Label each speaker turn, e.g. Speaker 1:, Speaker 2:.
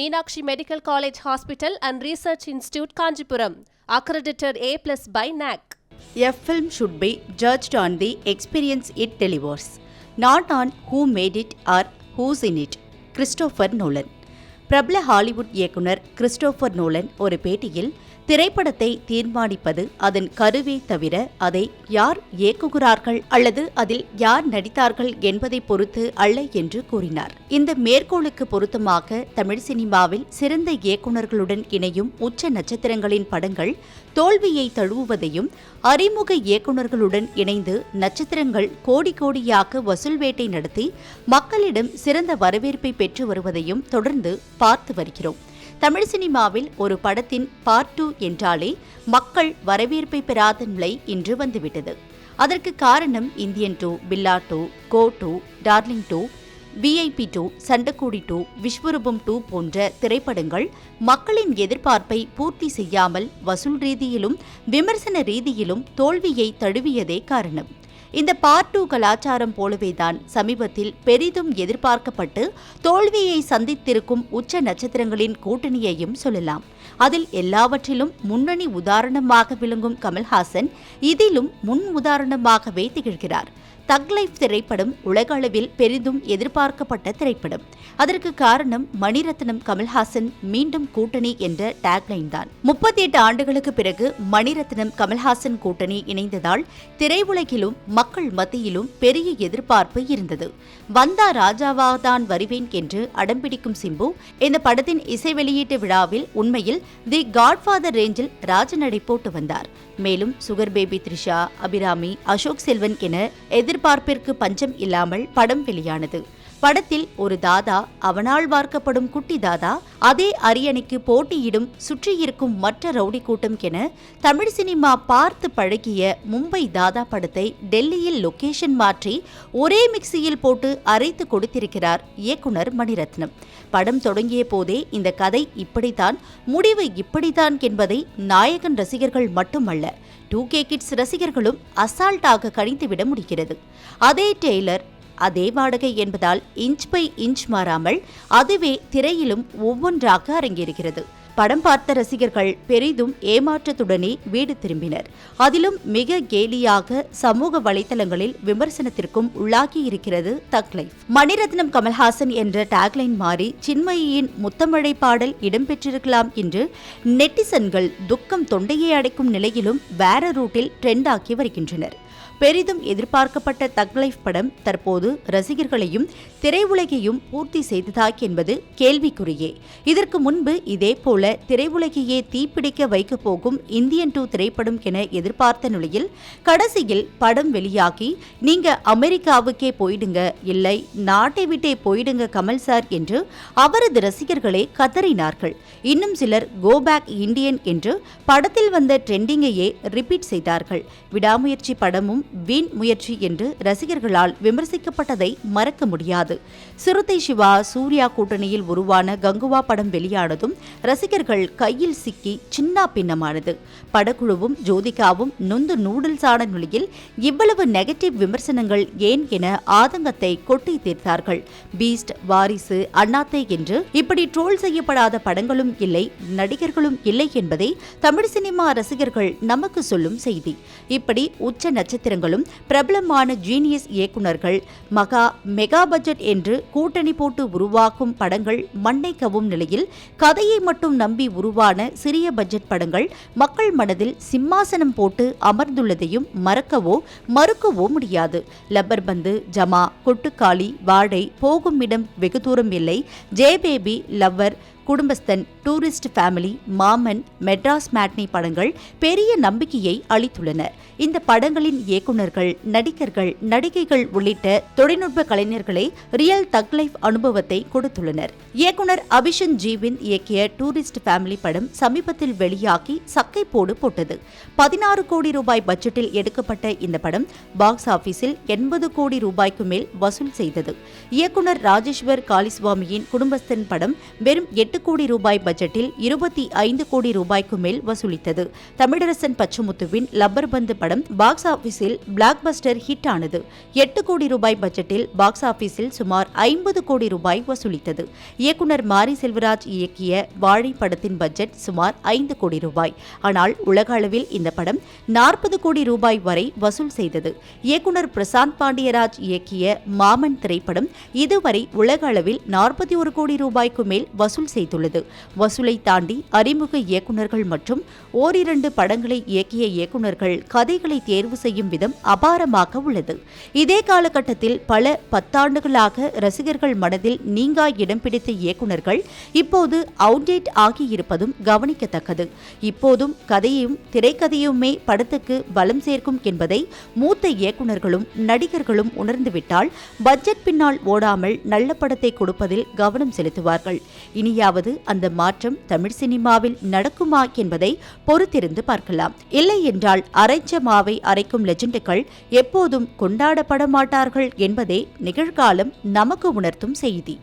Speaker 1: Meenakshi Medical College Hospital and Research Institute, Kanjipuram, accredited A plus by NAC.
Speaker 2: A film should be judged on the experience it delivers, not on who made it or who's in it. Christopher Nolan. பிரபல Hollywood இயக்குனர் Christopher Nolan ஒரு பேட்டியில் திரைப்படத்தை தீர்மானிப்பது அதன் கருவே தவிர அதை யார் இயக்குகிறார்கள் அல்லது அதில் யார் நடித்தார்கள் என்பதை பொறுத்து அல்ல என்று கூறினார். இந்த மேற்கோளுக்கு பொருத்தமாக தமிழ் சினிமாவில் சிறந்த இயக்குனர்களுடன் இணையும் உச்ச நட்சத்திரங்களின் படங்கள் தோல்வியை தழுவுவதையும் அறிமுக இயக்குனர்களுடன் இணைந்து நட்சத்திரங்கள் கோடி கோடியாக வசூல் வேட்டை நடத்தி மக்களிடம் சிறந்த வரவேற்பை பெற்று வருவதையும் தொடர்ந்து பார்த்து வருகிறோம். தமிழ் சினிமாவில் ஒரு படத்தின் பார்ட் டூ என்றாலே மக்கள் வரவேற்பை பெறாத நிலை இன்று வந்துவிட்டது. அதற்கு காரணம் Indian two Billa two Ko two darling two VIP two Sandakozhi two Vishwaroopam two போன்ற திரைப்படங்கள் மக்களின் எதிர்பார்ப்பை பூர்த்தி செய்யாமல் வசூல் ரீதியிலும் விமர்சன ரீதியிலும் தோல்வியை தழுவியதே காரணம். இந்த பார்ட் டூ கலாச்சாரம் போலவேதான் சமீபத்தில் பெரிதும் எதிர்பார்க்கப்பட்டு தோல்வியை சந்தித்திருக்கும் உச்ச நட்சத்திரங்களின் கூட்டணியையும் சொல்லலாம். அதில் எல்லாவற்றிலும் முன்னணி உதாரணமாக விளங்கும் கமல்ஹாசன் இதிலும் முன் உதாரணமாகவே திகழ்கிறார். தக் லைஃப் திரைப்படம் உலக அளவில் பெரிதும் எதிர்பார்க்கப்பட்ட திரைப்படம். அதற்கு காரணம் மணிரத்னம் கமல்ஹாசன் மீண்டும் கூட்டணி என்ற டேக்லைன் தான். முப்பத்தி எட்டு ஆண்டுகளுக்கு பிறகு மணிரத்னம் கமல்ஹாசன் கூட்டணி இணைந்ததால் திரையுலகிலும் மக்கள் மத்தியிலும் பெரிய எதிர்பார்ப்பு இருந்தது. வந்தா ராஜாவா தான் வருவேன் என்று அடம்பிடிக்கும் சிம்பு இந்த படத்தின் இசை வெளியீட்டு விழாவில் உண்மையில் தி காட்ஃபாதர் ரேஞ்சில் ராஜநடை போட்டு வந்தார். மேலும் சுகர் பேபி த்ரிஷா அபிராமி அசோக் செல்வன் என எதிர்பார்ப்பிற்கு பஞ்சம் இல்லாமல் படம் வெளியானது. படத்தில் ஒரு தாதா அவனால் பார்க்கப்படும் குட்டி தாதா அதே அரியணைக்கு போட்டியிடும் சுற்றியிருக்கும் மற்ற ரவுடி கூட்டம் என தமிழ் சினிமா பார்த்து பழகிய மும்பை தாதா படத்தை டெல்லியில் லொகேஷன் மாற்றி ஒரே மிக்சியில் போட்டு அரைத்து கொடுத்திருக்கிறார் இயக்குனர் மணிரத்னம். படம் தொடங்கிய போதே இந்த கதை இப்படித்தான் முடிவு இப்படித்தான் என்பதை நாயகன் ரசிகர்கள் மட்டுமல்ல டூ கே கிட்ஸ் ரசிகர்களும் அசால்ட்டாக கணித்துவிட முடிகிறது. அதே டெய்லர் அதே வாடகை என்பதால் இன்ச் பை இன்ச் மாறாமல் அதுவே திரையிலும் ஒவ்வொன்றாக அரங்கேறுகிறது. படம் பார்த்த ரசிகர்கள் பெரிதும் ஏமாற்றத்துடனே வீடு திரும்பினர். அதிலும் மிக கேலியாக சமூக வலைதளங்களில் விமர்சனத்திற்கும் உள்ளாகி இருக்கிறது தக் லைஃப். மணிரத்னம் கமல்ஹாசன் என்ற டாக்லைன் மாறி சின்மயியின் முத்தமழை பாடல் இடம்பெற்றிருக்கலாம் என்று நெட்டிசன்கள் துக்கம் தொண்டையை அடைக்கும் நிலையிலும் வேற ரூட்டில் ட்ரெண்ட் ஆக்கி வருகின்றனர். பெரிதும் எதிர்பார்க்கப்பட்ட தக் லைஃப் படம் தற்போது ரசிகர்களையும் திரையுலகையும் பூர்த்தி செய்ததா என்பது கேள்விக்குறியே. இதற்கு முன்பு இதேபோல திரையுலகையே தீப்பிடிக்க வைக்கப் போகும் இந்தியன் டூ திரைப்படம் என எதிர்பார்த்த நிலையில் கடைசியில் படம் வெளியாகி நீங்க அமெரிக்காவுக்கே போயிடுங்க இல்லை நாட்டை விட்டே போயிடுங்க கமல் சார் என்று அவரது ரசிகர்களே கதறினார்கள். இன்னும் சிலர் கோ பேக் இந்தியன் என்று படத்தில் வந்த ட்ரெண்டிங்கையே ரிப்பீட் செய்தார்கள். விடாமுயற்சி படமும் வீண் முயற்சி என்று ரசிகர்களால் விமர்சிக்கப்பட்டதை மறக்க முடியாது. சிறுத்தை சிவா சூர்யா கூட்டணியில் உருவான கங்குவா படம் வெளியானதும் ரசிகர்கள் கையில் சிக்கி சின்ன பின்னமானது. படக்குழுவும் ஜோதிகாவும் நொந்து நூடுல்ஸ் ஆன நிலையில் இவ்வளவு நெகட்டிவ் விமர்சனங்கள் ஏன் என ஆதங்கத்தை கொட்டி தீர்த்தார்கள். பீஸ்ட் வாரிசு அண்ணாத்தை என்று இப்படி ட்ரோல் செய்யப்படாத படங்களும் இல்லை நடிகர்களும் இல்லை என்பதை தமிழ் சினிமா ரசிகர்கள் நமக்கு சொல்லும் செய்தி. இப்படி உச்ச நட்சத்திரங்களும் பிரபலமான ஜீனியஸ் இயக்குனர்கள் மகா மெகா பட்ஜெட் என்று கூட்டணி போட்டு உருவாக்கும் படங்கள் மண்ணை கவும் நிலையில் கதையை மட்டும் நம்பி உருவான சிறிய பட்ஜெட் படங்கள் மக்கள் மனதில் சிம்மாசனம் போட்டு அமர்ந்துள்ளதையும் மறக்கவோ மறுக்கவோ முடியாது. லப்பர் பந்து ஜமா கொட்டுக்காளி வாடை போகும் இடம் வெகு தூரம் இல்லை. J baby lover Kudumbasthan tourist family Maaman Madras matinee படங்கள் பெரிய நம்பிக்கையை அளித்துள்ளன இந்த படங்களின் இயக்குனர்கள் நடிகர்கள் நடிகைகள் உள்ளிட்ட தொழில்நுட்ப கலைஞர்களே ரியல் தக் லைஃப் அனுபவத்தை கொடுத்துள்ளனர். இயக்குனர் அபிஷன் ஜீவின் இயக்கிய டூரிஸ்ட் ஃபேமிலி படம் சமீபத்தில் வெளியாகி சக்கை போடு போட்டது. பதினாறு கோடி ரூபாய் பட்ஜெட்டில் எடுக்கப்பட்ட இந்த படம் பாக்ஸ் ஆபீஸில் எண்பது கோடி ரூபாய்க்கு மேல் வசூல் செய்தது. இயக்குனர் ராஜேஸ்வர் காளிசுவாமியின் குடும்பஸ்தன் படம் வெறும் எட்டு கோடி ரூபாய் பட்ஜெட்டில் இருபத்தி ஐந்து கோடி ரூபாய்க்கு மேல் வசூலித்தது. தமிழரசன் பச்சமுத்துவின் லப்பர் பந்து படம் பாக்ஸ் ஆபீஸில் பிளாக் பஸ்டர் ஹிட் ஆனது. எட்டு கோடி ரூபாய் பட்ஜெட்டில் பாக்ஸ் ஆபீஸில் சுமார் ஐம்பது கோடி ரூபாய் வசூலித்தது. இயக்குநர் மாரி செல்வராஜ் இயக்கிய வாழை படத்தின் பட்ஜெட் சுமார் ஐந்து கோடி ரூபாய். ஆனால் உலக அளவில் இந்த படம் நாற்பது கோடி ரூபாய் வரை வசூல் செய்தது. இயக்குநர் பிரசாந்த் பாண்டியராஜ் இயக்கிய மாமன் திரைப்படம் இதுவரை உலக அளவில் நாற்பத்தி ஒரு கோடி ரூபாய்க்கு மேல் வசூல் செய்தது. செய்துள்ளது வசூலை தாண்டி அறிமுக இயக்குநர்கள் மற்றும் ஓரிரண்டு படங்களை இயக்கிய இயக்குநர்கள் கதைகளை தேர்வு செய்யும் விதம் அபாரமாக உள்ளது. இதே காலகட்டத்தில் பல பத்தாண்டுகளாக ரசிகர்கள் மனதில் நீங்கா இடம் பிடித்த இயக்குநர்கள் இப்போது அவுடேட் ஆகியிருப்பதும் கவனிக்கத்தக்கது. இப்போதும் கதையும் திரைக்கதையுமே படத்துக்கு பலம் சேர்க்கும் என்பதை மூத்த இயக்குநர்களும் நடிகர்களும் உணர்ந்துவிட்டால் பட்ஜெட் பின்னால் ஓடாமல் நல்ல படத்தை கொடுப்பதில் கவனம் செலுத்துவார்கள். இனியா இனியாவது அந்த மாற்றம் தமிழ் சினிமாவில் நடக்குமா என்பதை பொறுத்திருந்து பார்க்கலாம். இல்லை என்றால் அரைச்ச மாவை அரைக்கும் லெஜண்டுகள் எப்போதும் கொண்டாடப்பட மாட்டார்கள் என்பதே நிகழ்காலம் நமக்கு உணர்த்தும் செய்தி.